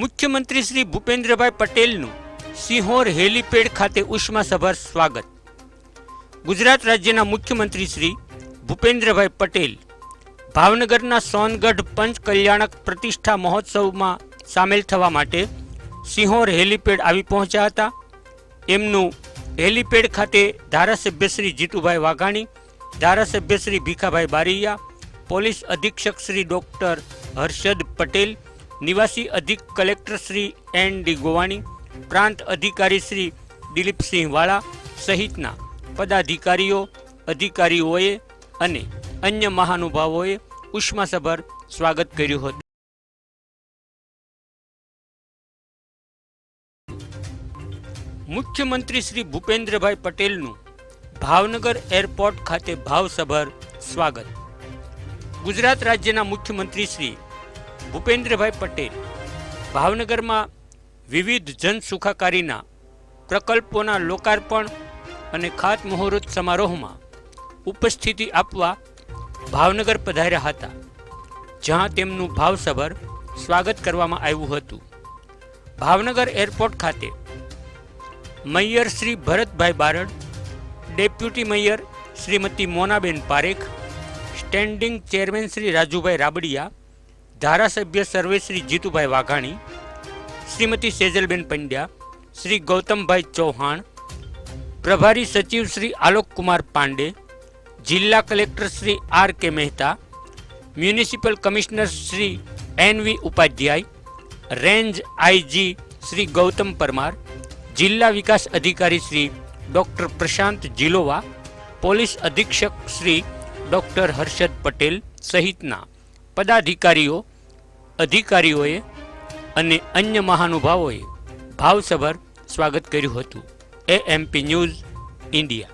મુખ્યમંત્રી શ્રી ભૂપેન્દ્રભાઈ પટેલનું સિંહોર હેલીપેડ ખાતે ઉષ્માસભર સ્વાગત. ગુજરાત રાજ્યના મુખ્યમંત્રી શ્રી ભૂપેન્દ્રભાઈ પટેલ ભાવનગરના સોનગઢ પંચ કલ્યાણક પ્રતિષ્ઠા મહોત્સવમાં સામેલ થવા માટે સિંહોર હેલીપેડ આવી પહોંચ્યા હતા. એમનું હેલીપેડ ખાતે ધારાસભ્ય શ્રી જીતુભાઈ વાઘાણી, ધારાસભ્ય શ્રી ભીખાભાઈ બારૈયા, પોલીસ અધિક્ષક શ્રી ડૉક્ટર હર્ષદ પટેલ નિવાસી અધિક collector Shri N D Govani, પ્રાંત અધિકારી શ્રી દિલીપસિંહ વાળા સહિતના પદાધિકારીઓ, અધિકારીઓએ અને અન્ય મહાનુભાવોએ ઉષ્માસભર સ્વાગત કર્યું હતું. મુખ્યમંત્રી શ્રી ભૂપેન્દ્રભાઈ પટેલનું ભાવનગર એરપોર્ટ ખાતે ભાવસભર સ્વાગત. ગુજરાત રાજ્યના મુખ્યમંત્રી શ્રી ભૂપેન્દ્રભાઈ પટેલ ભાવનગરમાં વિવિધ જન સુખાકારીના પ્રકલ્પોના લોકાર્પણ અને ખાતમુહૂર્ત સમારોહમાં ઉપસ્થિતિ આપવા ભાવનગર પધાર્યા હતા, જ્યાં તેમનું ભાવસભર સ્વાગત કરવામાં આવ્યું હતું. ભાવનગર એરપોર્ટ ખાતે mayor Shri Bharatbhai Barad, deputy mayor Shrimati Monaben Parekh, standing chairman Shri Rajubhai Rabadiya ધારાસભ્ય સર્વે શ્રી જીતુભાઈ વાઘાણી, શ્રીમતી સેજલબેન પંડ્યા, શ્રી ગૌતમભાઈ ચૌહાણ, પ્રભારી સચિવ શ્રી આલોકકુમાર પાંડે, જિલ્લા collector Shri R K Mehta, municipal commissioner Shri N V Upadhyay, range IG Shri Gautam Parmar, જિલ્લા વિકાસ અધિકારી Shri doctor Prashant Jilova, police અધિક્ષક Shri doctor Harshad Patel સહિતના પદાધિકારીઓ અધિકારીઓએ અને અન્ય મહાનુભાવોએ ભાવસભર સ્વાગત કર્યું હતું. AMP news India